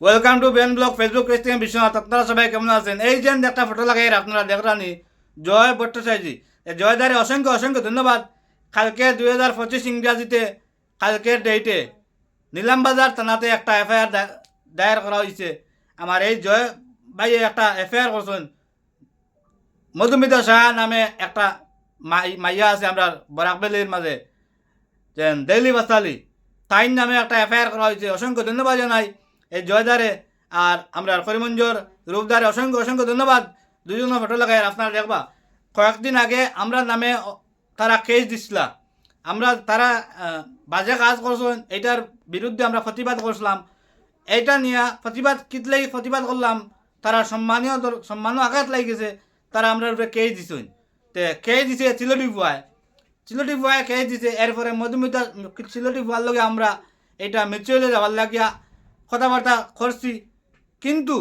Welcome to Ben blog Facebook থেকে বিশ্বনাথ আপনারা সবাই কেমন আছেন? এই যে একটা ফটো লাগাই আপনারা দেখরানি জয় ভট্টাচার্যজি এই জয়দারে অসংখ্য অসংখ্য ধন্যবাদ। কালকে দুই হাজার পঁচিশ ইংরাজিতে, কালকের ডেটে নিলামবাজার থানাতে একটা এফআইআর দায়ের করা হয়েছে আমার এই জয় ভাই একটা এফআইআর করছেন। মধুমিতা সাহা নামে একটা মাই- মাইয়া আছে আমরা বরাকবেলির মাঝে। ডেইলি বাস্তালি। তাইন নামে একটা এফআইআর করা হয়েছে অসংখ্য ধন্যবাদ জানাই। এই জয়দারে আর আমরা করিমঞ্জর রূপদারে অসংখ্য অসংখ্য ধন্যবাদ। দুজন ফটো লাগাই আপনারা দেখবা, কয়েকদিন আগে আমরা নামে তারা কেস দিছিলা। আমরা তারা বাজে কাজ করছেন এটার বিরুদ্ধে আমরা প্রতিবাদ করছিলাম। এইটা নিয়ে প্রতিবাদ, কিতলাই প্রতিবাদ করলাম। তারা সম্মানীয় সম্মানও আঘাত লাগি গেছে তারা আমরা উপরে কেস দিছেন। তে কেস দিছে চিলটি বুয়ায় চিলটি বুয়ায় কেস দিছে, এরপরে মধুমিতা, চিলটি বুয়ার লগে আমরা এটা মিচুয়ালে যাওয়ার লাগিয়া কথাবার্তা করছি। কিন্তু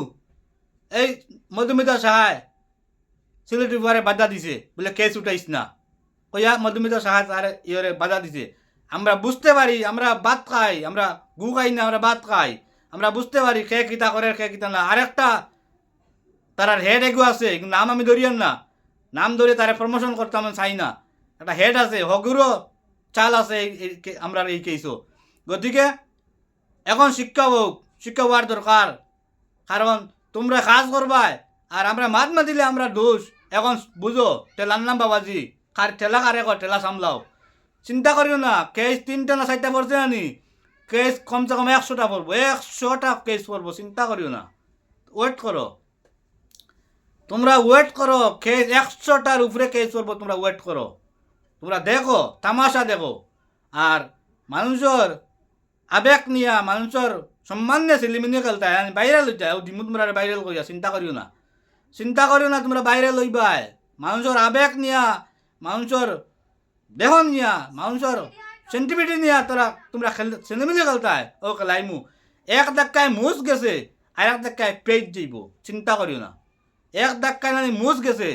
এই মধুমিতা সাহায় সিলেটি বুয়ারে বাধা দিছে, বলে কেস উঠাইস না। কইয়া মধুমিতা সাহা তার ইয়রে বাধা দিছে। আমরা বুঝতে পারি, আমরা ভাত খাই, আমরা গু খাই না, আমরা ভাত খাই। আমরা বুঝতে পারি কে কিতা করে, কে কিতা না। আরেকটা, তার হেড এগু আছে নাম আমি ধরিয়াম না। নাম ধরে তারে প্রমোশন করতে আমি চাই না। একটা হেড আছে হগুরও চাল আছে আমরা এই কেসও গতিকে এখন শিক্ষা হোক শিক্ষা হওয়ার দরকার। কারণ তোমরা কাজ করবাই, আর আমরা মাত না দিলে আমরা দোষ। এখন বুঝো টেলার নাম বাবাজি। কার ঠেলা কারে কর ঠেলা সামলাও। চিন্তা করিও না, কেস তিনটা না চারটা পড়ছে আনি। কেস কমসে কম একশোটা পড়ব, একশোটা কেস পড়ব, চিন্তা করিও না। ওয়েট করো। তোমরা ওয়েট করো, কেস একশোটার উপরে কেস পড়ব, তোমরা ওয়েট করো। তোমরা দেখো, তামাশা দেখো। আর মানুষের আবেগ নিয়া মানুষের সম্মান নিয়ে ছেলেমিনিয়ে খেলতে ভাইরাল হইতে ও ডিমুত মারার ভাইরাল করিয়া চিন্তা করিও না। চিন্তা করিও না, তোমরা বাইরে লইবাই মানুষের আবেগ নিয়া মানুষের দেহ নিয়া মানুষের সেন্টিমিটি নিয়া তোরা তোমরা খেল ছেলেমিলে খেলতায় ও খেলাইমু এক ধাক্কায় মুস গেছে আর এক ধাক্কায় পেট যাইব চিন্তা করিও না। এক ধাক্কায় মানে মুস গেছে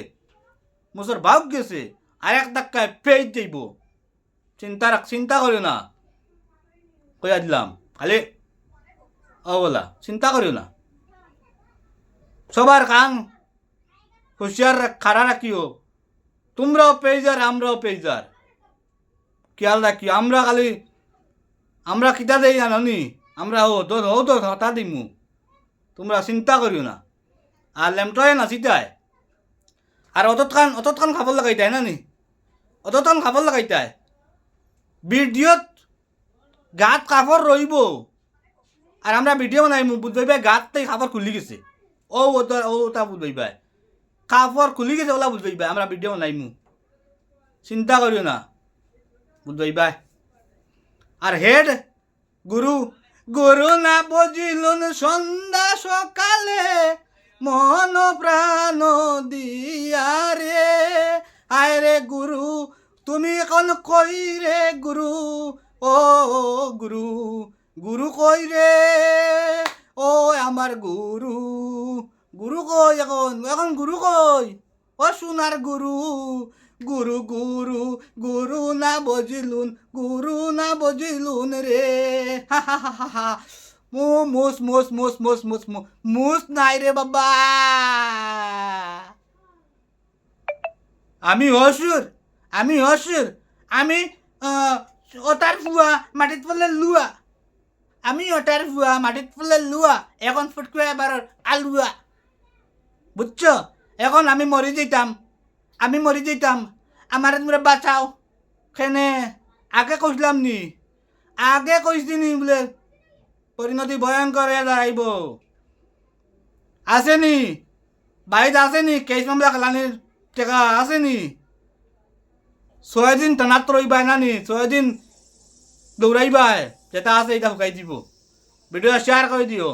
মুসর ভাগ গেছে আর এক ধাক্কায় পেট যাইব চিন্তা চিন্তা করিও না। কইয়া দিলাম খালি? ও বলা, চিন্তা করিও না। সবার কান হুঁশিয়ার খাড়া রাখিও। তোমরাও পেইজার আমরাও পেইজার খেয়াল রাখিও আমরা খালি আমরা কিতা দেই জানি আমরা ও তো ও তো হতা দিমু। তোমরা চিন্তা করিও না। আর লেমটয় না চিতায় আর অতৎখান অতৎখান খাবার লাগাইতাই না নি? অতৎখান খাবার লাগাইতাই ভিডিওত গাত কাপড় রইব আর আমরা ভিডিও বানাইমু বুঝবাই গাত তাই খাবার খুলি গেছে। ও ও ওটা বুঝবাই কাপড় খুলি গেছে ওলা বুঝবাই আমরা ভিডিও বানাইমু চিন্তা করিও না বুঝবাই আর হেড গুরু গুরু না বজিলুন সন্ধ্যা সকালে, মন প্রাণ দিয়া রে আয় রে গুরু তুমি এখন কই রে গুরু ও গুরু গুরু কই রে? ও আমার গুরু গুরু কই এখন? এখন গুরু কই? ও সোনার গুরু গুরু গুরু গুরু না বজিলুন গুরু না বজিলুন রে। হা হা হা হা মু, মুস মুস মুস মুস মুস মুস মুস নাই রে বাবা। আমি অসুর আমি অসুর, আমি ওটার ফুয়া মাটিত পড়লে লুয়া আমি ওটার ফুয়া মাটিত পড়লে লুয়া এখন ফুটকুয়া এবার আলুয়া বুঝছ এখন আমি মরে যেতাম আমি মরে যেতাম আমার তোমরা বাঁচাও। কেনে আগে কইছিলাম নি? আগে কইছি নি বলে পরিণতি ভয়ঙ্কর হয়ে দাঁড়াইব আসেনি বাড়িতে আসেনি কেস মামলা খেলানির টেকা আসেনি ছয় দিন টানাত রইবাই নানি ছয়দিন দৌড়াইবাই যেটা আছে এটা শুকাই দিব। ভিডিও শেয়ার করে দিও